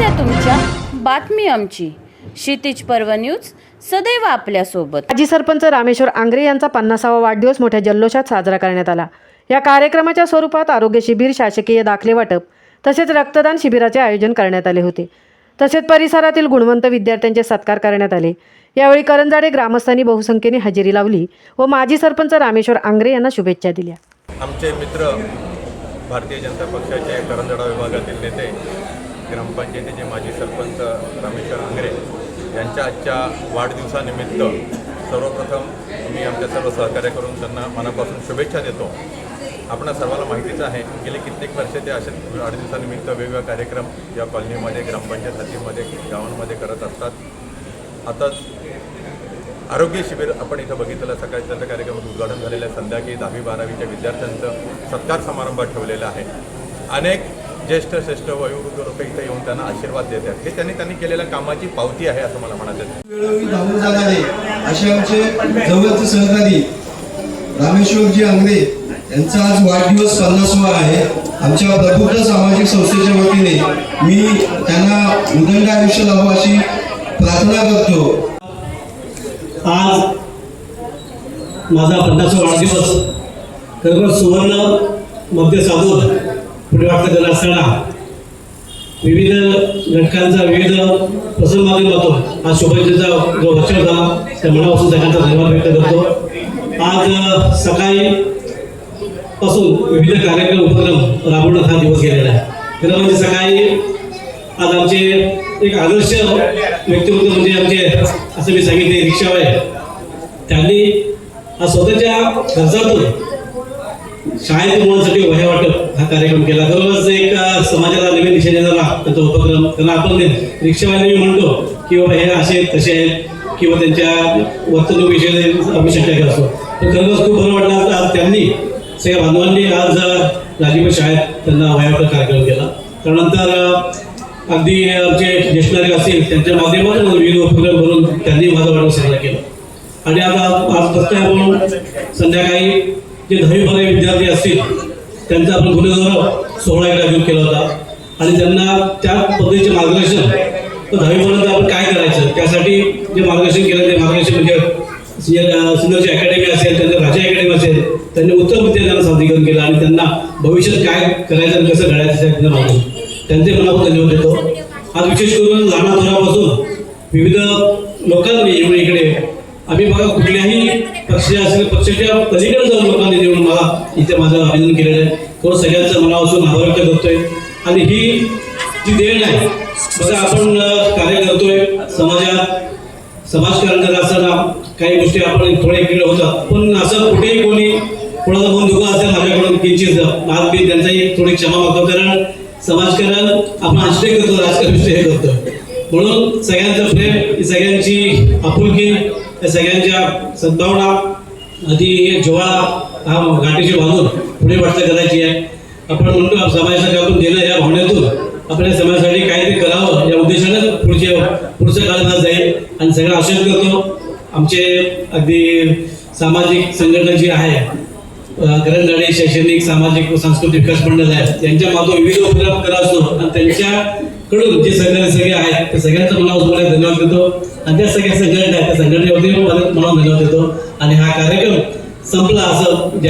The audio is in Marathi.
समस्या तुमच्या. बातमी आमची. क्षितिज पर्व न्यूज सदैव आपल्यासोबत. माजी सरपंच रामेश्वर आंग्रे यांचा पन्नासावा वाढदिवस मोठ्या जल्लोषात साजरा करण्यात आला. या कार्यक्रमाच्या स्वरूपात आरोग्य शिबिर शासकीय दाखले वाटप तसेच रक्तदान शिबिराचे आयोजन करण्यात आले होते. तसेच परिसरातील गुणवंत विद्यार्थ्यांचे सत्कार करण्यात आले. यावेळी करंजाडे ग्रामस्थांनी बहुसंख्येने हजेरी लावली व माजी सरपंच रामेश्वर आंग्रे यांना शुभेच्छा दिल्या. आमचे मित्र भारतीय जनता पक्षाचे करंजडा विभागातील नेते ग्रामपंचायतीचे माजी सरपंच रामेश्वर आंगरे यांच्या आजच्या वाढदिवसानिमित्त सर्वप्रथम मी आमच्या सर्व सहकार्य करून त्यांना मनापासून शुभेच्छा देतो. आपणा सर्वांना माहितीच आहे गेले कित्येक वर्षे ते असे वाढदिवसानिमित्त वेगवेगळ्या कार्यक्रम या कॉलनीमध्ये ग्रामपंचायतसाठीमध्ये गावांमध्ये करत असतात. आताच आरोग्य शिबिर आपण इथं बघितलं सकाळी त्याचं कार्यक्रमात उद्घाटन झालेलं आहे. संध्याकाळी दहावी बारावीच्या विद्यार्थ्यांचं सत्कार समारंभ ठेवलेला आहे. अनेक ज्येष्ठ श्रेष्ठ वयोवृद्ध लोक इथं येऊन त्यांना आशीर्वाद देतात. हे त्यांनी त्यांनी केलेल्या कामाची पावती आहे असं मला म्हणायचं आहे. वेळोवेळी धावून जाणारे असे आमचे जवळचे सहकारी रामेश्वरजी आंगरे यांचा आज वाढदिवस पन्नासवा आहे. आमच्या प्रबुद्ध सामाजिक संस्थेच्या वतीने मी त्यांना उदंड आयुष्य लाभो अशी प्रार्थना करतो. आज माझा पन्नासवा वाढदिवस. खरोखर सुवर्ण मध्य साधून पुढे वाटत असताना विविध घटकांचा विविध प्रसंग मानले जातो. आज शुभेच्छेचा जो वर्ष झाला त्या मनापासून सगळ्यांचा धन्यवाद व्यक्त करतो. आज सकाळी पासून विविध कार्यक्रम उपक्रम राबवण्यात हा दिवस गेलेला आहे. खरं म्हणजे सकाळी आज आमचे एक आदर्श व्यक्तिमत्व म्हणजे आमचे असं मी सांगितले रिक्षावाले. त्यांनी आज स्वतःच्या खर्चातून शाळेत मुलांसाठी वह्या वाटप कार्यक्रम केला. दररोज एक समाजाला नवीन दिशा देणारा त्याचा उपक्रम त्यांना आपण रिक्षावाले मी म्हणतो की बाबा हे असे आहेत तसे आहेत किंवा त्यांच्या वर्तणुकीविषयी आम्ही शंका करत असतो. तर खरंच खूप बरं वाटलं आज आज त्यांनी सगळ्या बांधवांनी आज राजीव शाळेत त्यांना वह्या कार्यक्रम केला. त्यानंतर अगदी आमचे ज्येष्ठ नागरिक असतील त्यांच्या माध्यमातून विविध उपक्रम करून त्यांनी माझा वाढदिवस साजरा केला. आणि आता आज प्रत्येक आपण संध्याकाळी जे दहावी विद्यार्थी असतील त्यांचा आपण गुन्हेगार सोहळा एक आयोजित केला होता. आणि त्यांना त्या पद्धतीचे मार्गदर्शन तर दहावीपर्यंत आपण काय करायचं? त्यासाठी जे मार्गदर्शन केलं ते मार्गदर्शन म्हणजे सिनियरची अकॅडमी असेल त्यांच्या राजा अकॅडमी असेल त्यांनी उत्तम विद्या त्यांना सादरीकरण केलं आणि त्यांना भविष्यात काय करायचं आणि कसं घडायचं ते त्यांना त्यांचे मनावर धन्यवाद देतो. आज विशेष करून लहान थोरापासून विविध लोकांनी येऊन इकडे आम्ही बघा कुठल्याही पक्ष असेल पक्षाच्या पलीकडे जाऊन लोकांनी देऊन मला इथे माझं अभिनंदन केलेलं आहे. तो सगळ्यांचं मनापासून आभार व्यक्त करतोय. आणि ही जी देण आहे बघा आपण कार्य करतोय समाजात समाजकारण करत असताना काही गोष्टी आपण थोडे इकडे होतात पण असं कुठेही कोणी कोणाचा मन दुखा असेल माझ्याकडून किंचित आज मी त्यांचाही थोडी क्षमा मागतो. कारण समाजकारण आपण आश्रय करतो राजकारण विषय करतो. म्हणून सगळ्यांचं प्रेम सगळ्यांची आपुलकी त्या सगळ्यांच्या सद्भावना आधी जिव्हाळा हा गाठीशी बांधून पुढे वाटचाल करायची आहे आपण म्हणतो समाजासाठी आपण देणं या भावनेतून आपल्या समाजासाठी काहीतरी करावं या उद्देशानं पुढचे पुढचं काळ जाईल. आणि सगळं आशेष करतो आमचे अगदी सामाजिक संघटना जी आहे ग्रंथाडे शैक्षणिक सामाजिक व सांस्कृतिक विकास मंडळ आहे त्यांच्या मागं विविध उपक्रम करत असतो. आणि कडून जे सगळे सगळे आहेत? त्या सगळ्यांचा मला धन्यवाद देतो. आणि त्या सगळ्या संघटना आहेत त्या संघटनेवरती मला धन्यवाद देतो. आणि हा कार्यक्रम संपला असं